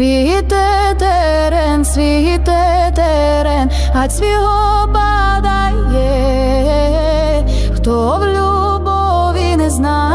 Цвіте терен, цвіте терен, а цвіго падає, хто в любові не знає.